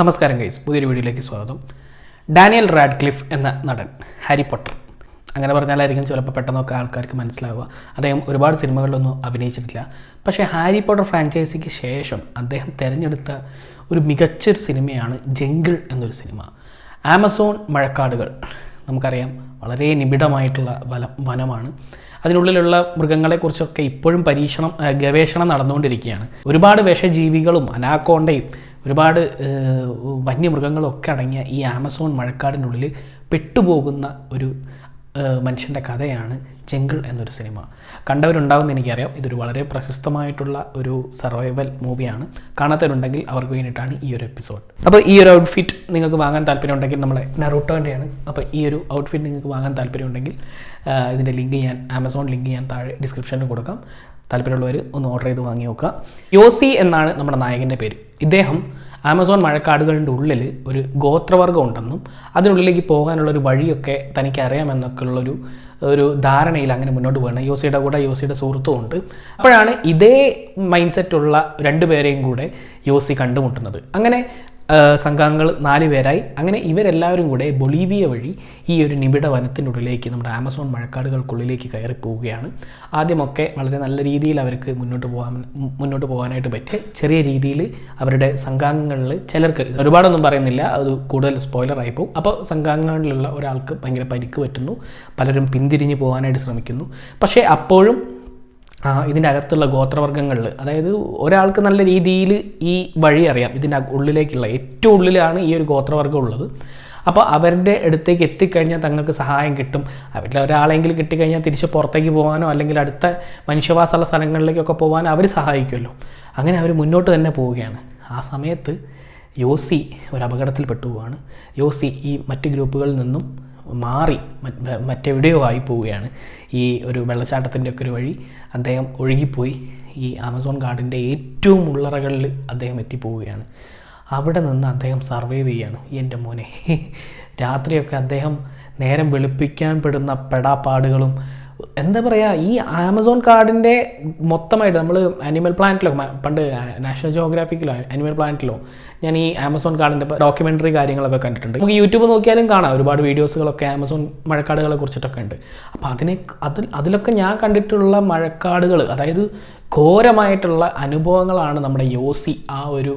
നമസ്കാരം ഗൈസ് പുതിയൊരു വീഡിയോയിലേക്ക് സ്വാഗതം. ഡാനിയൽ റാഡ്ക്ലിഫ് എന്ന നടൻ ഹാരി പോട്ടർ. അങ്ങനെ പറഞ്ഞാലായിരിക്കും ചിലപ്പോൾ പെട്ടെന്നൊക്കെ ആൾക്കാർക്ക് മനസ്സിലാവുക. അദ്ദേഹം ഒരുപാട് സിനിമകളിലൊന്നും അഭിനയിച്ചിട്ടില്ല. പക്ഷേ ഹാരി പോട്ടർ ഫ്രാഞ്ചൈസിക്ക് ശേഷം അദ്ദേഹം തിരഞ്ഞെടുത്ത ഒരു മികച്ചൊരു സിനിമയാണ് ജംഗിൾ എന്നൊരു സിനിമ. ആമസോൺ മഴക്കാടുകൾ. നമുക്കറിയാം വളരെ നിബിഡമായിട്ടുള്ള വല വനമാണ്. അതിനുള്ളിലുള്ള മൃഗങ്ങളെക്കുറിച്ചൊക്കെ ഇപ്പോഴും പരീക്ഷണം ഗവേഷണം നടന്നുകൊണ്ടിരിക്കുകയാണ്. ഒരുപാട് വിഷജീവികളും അനാക്കോണ്ടയും ഒരുപാട് വന്യമൃഗങ്ങളൊക്കെ അടങ്ങിയ ഈ ആമസോൺ മഴക്കാടിനുള്ളിൽ പെട്ടുപോകുന്ന ഒരു മനുഷ്യന്റെ കഥയാണ് ജംഗിൾ എന്നൊരു സിനിമ. കണ്ടവരുണ്ടാവുമെന്ന് എനിക്കറിയാം. ഇതൊരു വളരെ പ്രശസ്തമായിട്ടുള്ള ഒരു സർവൈവൽ മൂവിയാണ് കാണാത്തവരുണ്ടെങ്കിൽ അവർക്ക് വേണ്ടിയിട്ടാണ് ഈ ഒരു എപ്പിസോഡ് അപ്പോൾ ഈ ഒരു ഔട്ട്ഫിറ്റ് നിങ്ങൾക്ക് വാങ്ങാൻ താല്പര്യമുണ്ടെങ്കിൽ നമ്മളെ നറൂട്ടോന്റെയാണ് അപ്പോൾ ഈ ഒരു ഔട്ട്ഫിറ്റ് നിങ്ങൾക്ക് വാങ്ങാൻ താല്പര്യമുണ്ടെങ്കിൽ ഇതിന്റെ ലിങ്ക് ഞാൻ ആമസോൺ ലിങ്ക് ഞാൻ താഴെ ഡിസ്ക്രിപ്ഷനിൽ കൊടുക്കാം. താല്പര്യമുള്ളവർ ഒന്ന് ഓർഡർ ചെയ്ത് വാങ്ങി നോക്കുക. യോസി എന്നാണ് നമ്മുടെ നായകന്റെ പേര്. ഇദ്ദേഹം ആമസോൺ മഴക്കാടുകളുടെ ഉള്ളിൽ ഒരു ഗോത്രവർഗം ഉണ്ടെന്നും അതിനുള്ളിലേക്ക് പോകാനുള്ള ഒരു വഴിയൊക്കെ തനിക്ക് അറിയാമെന്നൊക്കെ ഉള്ളൊരു ഒരു ധാരണയിൽ അങ്ങനെ മുന്നോട്ട് പോകണം യോസിയുടെ കൂടെ യോസിയുടെ സുഹൃത്തും ഉണ്ട്. അപ്പോഴാണ് ഇതേ മൈൻഡ് സെറ്റുള്ള രണ്ടുപേരെയും കൂടെ യോസി കണ്ടുമുട്ടുന്നത്. അങ്ങനെ സംഘാംഗങ്ങൾ നാല് പേരായി. അങ്ങനെ ഇവരെല്ലാവരും കൂടെ ബൊളീവിയ വഴി ഈ ഒരു നിബിഡ വനത്തിനുള്ളിലേക്ക് നമ്മുടെ ആമസോൺ മഴക്കാടുകൾക്കുള്ളിലേക്ക് കയറി പോവുകയാണ്. ആദ്യമൊക്കെ വളരെ നല്ല രീതിയിൽ അവർക്ക് മുന്നോട്ട് പോകാൻ മുന്നോട്ട് പോകാനായിട്ട് പറ്റി ചെറിയ രീതിയിൽ അവരുടെ സംഘാംഗങ്ങളിൽ ചിലർക്ക് ഒരുപാടൊന്നും പറയുന്നില്ല. അത് കൂടുതൽ സ്പോയിലറായി പോകും. അപ്പോൾ സംഘാംഗങ്ങളിലുള്ള ഒരാൾക്ക് ഭയങ്കര പരിക്ക് പറ്റുന്നു. പലരും പിന്തിരിഞ്ഞ് പോകാനായിട്ട് ശ്രമിക്കുന്നു. പക്ഷേ അപ്പോഴും ഇതിന്റെ അകത്തുള്ള ഗോത്രവർഗങ്ങളിൽ. അതായത് ഒരാൾക്ക് നല്ല രീതിയിൽ ഈ വഴി അറിയാം. ഇതിന്റെ ഉള്ളിലേക്കുള്ള ഏറ്റവും ഉള്ളിലാണ് ഈ ഒരു ഗോത്രവർഗം ഉള്ളത്. അപ്പോൾ അവരുടെ അടുത്തേക്ക് എത്തിക്കഴിഞ്ഞാൽ തങ്ങൾക്ക് സഹായം കിട്ടും. അവരിൽ ഒരാളെങ്കിലും കിട്ടിക്കഴിഞ്ഞാൽ തിരിച്ച് പുറത്തേക്ക് പോകാനോ അല്ലെങ്കിൽ അടുത്ത മനുഷ്യവാസമുള്ള സ്ഥലങ്ങളിലേക്കൊക്കെ പോകാനോ അവർ സഹായിക്കുമല്ലോ. അങ്ങനെ അവർ മുന്നോട്ട് തന്നെ പോവുകയാണ്. ആ സമയത്ത് യോസി ഒരു അപകടത്തിൽ പെട്ടുപോവാണ് യോസി ഈ മറ്റ് ഗ്രൂപ്പുകളിൽ നിന്നും മാറി മറ്റ് മറ്റെവിടെയോ ആയി പോവുകയാണ് ഈ ഒരു വെള്ളച്ചാട്ടത്തിന്റെ ഒക്കെ ഒരു വഴി അദ്ദേഹം ഒഴുകിപ്പോയി. ഈ ആമസോൺ കാടിന്റെ ഏറ്റവും ഉള്ളറകളിൽ അദ്ദേഹം എത്തിപ്പോവുകയാണ്. അവിടെ നിന്ന് അദ്ദേഹം സർവൈവ് ചെയ്യാണ് എന്റെ മോനെ രാത്രിയൊക്കെ അദ്ദേഹം നേരം വെളുപ്പിക്കാൻ പെടുന്ന പെടാപ്പാടുകളും എന്താ പറയുക ഈ ആമസോൺ കാർഡിന്റെ മൊത്തമായിട്ട് നമ്മൾ അനിമൽ പ്ലാനറ്റിലോ പണ്ട് നാഷണൽ ജോഗ്രാഫിക്കിലോ അനിമൽ പ്ലാനറ്റിലോ ഞാൻ ഈ ആമസോൺ കാർഡിന്റെ ഡോക്യുമെന്ററി കാര്യങ്ങളൊക്കെ കണ്ടിട്ടുണ്ട്. നമുക്ക് യൂട്യൂബ് നോക്കിയാലും കാണാം. ഒരുപാട് വീഡിയോസുകളൊക്കെ ആമസോൺ മഴക്കാടുകളെ കുറിച്ചിട്ടൊക്കെ ഉണ്ട്. അപ്പോൾ അതിനെ അതിൽ അതിലൊക്കെ ഞാൻ കണ്ടിട്ടുള്ള മഴക്കാടുകൾ അതായത് ഘോരമായിട്ടുള്ള അനുഭവങ്ങളാണ് നമ്മുടെ യോസി ആ ഒരു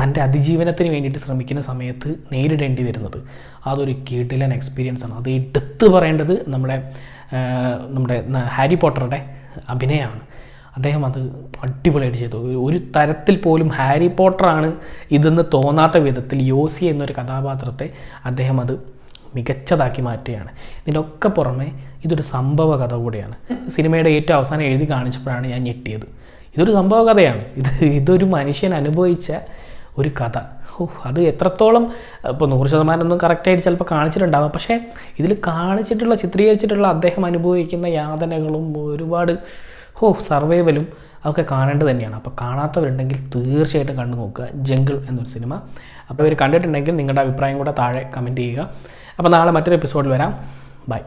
തന്റെ അതിജീവനത്തിന് വേണ്ടിയിട്ട് ശ്രമിക്കുന്ന സമയത്ത് നേരിടേണ്ടി വരുന്നത്. അതൊരു കീട്ടിലൻ എക്സ്പീരിയൻസ് ആണ്. അത് എടുത്തു പറയേണ്ടത് നമ്മുടെ നമ്മുടെ ഹാരി പോട്ടറുടെ അഭിനയമാണ്. അദ്ദേഹം അത് അടിപൊളിയായിട്ട് ചെയ്തു. ഒരു തരത്തിൽ പോലും ഹാരി പോട്ടറാണ് ഇതെന്ന് തോന്നാത്ത വിധത്തിൽ യോസി എന്നൊരു കഥാപാത്രത്തെ അദ്ദേഹം അത് മികച്ചതാക്കി മാറ്റുകയാണ്. ഇതിനൊക്കെ പുറമെ ഇതൊരു സംഭവ കഥ കൂടിയാണ്. സിനിമയുടെ ഏറ്റവും അവസാനം എഴുതി കാണിച്ചപ്പോഴാണ് ഞാൻ ഞെട്ടിയത്. ഇതൊരു സംഭവ കഥയാണ് ഇത് ഇതൊരു മനുഷ്യൻ അനുഭവിച്ച ഒരു കഥ. ഓ അത് എത്രത്തോളം ഇപ്പോൾ നൂറ് ശതമാനം ഒന്നും കറക്റ്റായിട്ട് ചിലപ്പോൾ കാണിച്ചിട്ടുണ്ടാവാം. പക്ഷേ ഇതിൽ കാണിച്ചിട്ടുള്ള ചിത്രീകരിച്ചിട്ടുള്ള അദ്ദേഹം അനുഭവിക്കുന്ന യാതനകളും ഒരുപാട് ഓ സർവൈവലും അതൊക്കെ കാണേണ്ടത് തന്നെയാണ്. അപ്പോൾ കാണാത്തവരുണ്ടെങ്കിൽ തീർച്ചയായിട്ടും കണ്ടു നോക്കുക. ജംഗിൾ എന്നൊരു സിനിമ. അപ്പോൾ ഇവർ കണ്ടിട്ടുണ്ടെങ്കിൽ നിങ്ങളുടെ അഭിപ്രായം കൂടെ താഴെ കമന്റ് ചെയ്യുക. അപ്പോൾ നാളെ മറ്റൊരു എപ്പിസോഡിൽ വരാം. ബൈ